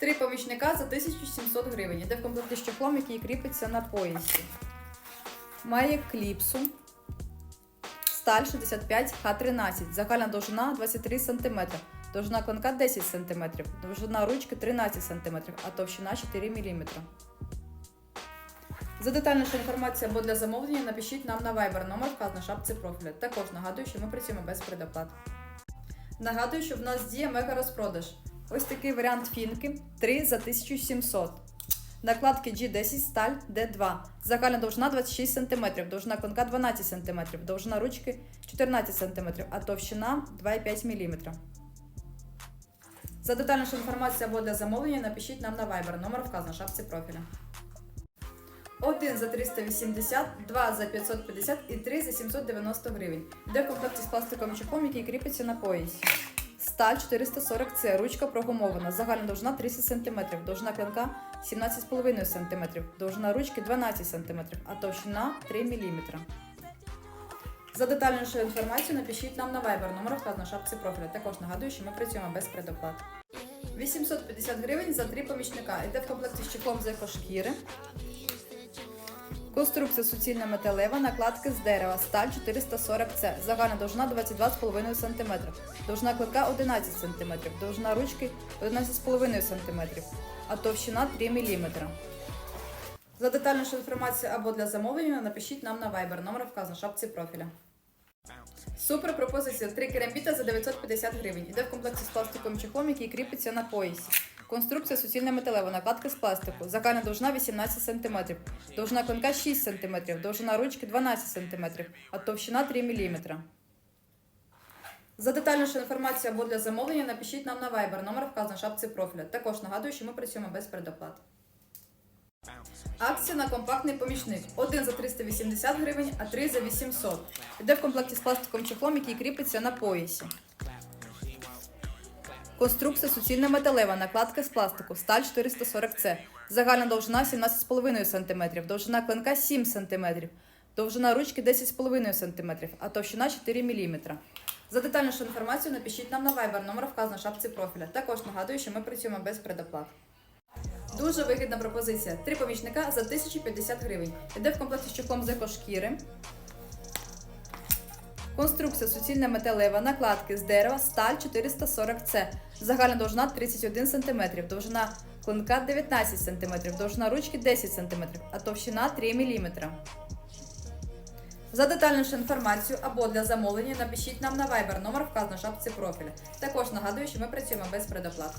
Три помічника за 1700 гривень. Іде в комплекті з чохлом, який кріпиться на поясі. Має кліпсу. Сталь 65 Х13. Загальна довжина 23 см. Довжина клинка 10 см. Довжина ручки 13 см, а товщина 4 мм. За детальнішу інформацію або для замовлення напишіть нам на Viber номер вказано на шапці профіля. Також нагадую, що ми працюємо без предоплат. Нагадую, що в нас діє мега розпродаж. Ось такий варіант фінки 3 за 1700. Накладки G10 сталь D2. Загальна довжина 26 см, довжина клинка 12 см, довжина ручки 14 см, а товщина 2,5 мм. За детальнішу інформацію або для замовлення напишіть нам на Viber номер вказано на шапці профіля. 1 за 380, 2 за 550 і 3 за 790 гривень. Йде в комплекті з пластиковим чехлом, який кріпиться на поясі. Сталь 440С, ручка прогумована, загальна довжина 30 см, довжина клинка 17,5 см, довжина ручки 12 см, а товщина 3 мм. За детальнішу інформацію напишіть нам на Viber номер вказано на шапці профіля. Також нагадую, що ми працюємо без предоплат. 850 гривень за три помічника. Йде в комплекті з чехлом з екошкіри. Конструкція суцільна металева, накладки з дерева, сталь 440С, загальна довжина 22,5 см, довжина клинка 11 см, довжина ручки 11,5 см, а товщина 3 мм. За детальнішу інформацію або для замовлення напишіть нам на Viber, номер вказано в шапці профіля. Супер пропозиція 3 керамбіта за 950 гривень. Іде в комплекті з пластиковим чехлом, який кріпиться на поясі. Конструкція суцільна металева, накладка з пластику. Загальна довжина 18 см, довжина клинка 6 см, довжина ручки 12 см, а товщина 3 мм. За детальнішу інформацію або для замовлення напишіть нам на Viber, номер вказано в шапці профіля. Також нагадую, що ми працюємо без предоплат. Акція на компактний помічник. Один за 380 гривень, а три за 800. Іде в комплекті з пластиковим чехлом, який кріпиться на поясі. Конструкція суцільна металева, накладка з пластику, сталь 440С. Загальна довжина 17,5 см, довжина клинка 7 см, довжина ручки 10,5 см, а товщина 4 мм. За детальнішу інформацію напишіть нам на Viber, номер вказано в шапці профіля. Також нагадую, що ми працюємо без предоплат. Дуже вигідна пропозиція. Три помічника за 1050 гривень. Іде в комплекті з чохлом з екошкіри. Конструкція суцільна металева, накладки з дерева, сталь 440С. Загальна довжина 31 см, довжина клинка 19 см, довжина ручки 10 см, а товщина 3 мм. За детальнішу інформацію або для замовлення напишіть нам на Viber номер вказано в шапці профіля. Також нагадую, що ми працюємо без предоплат.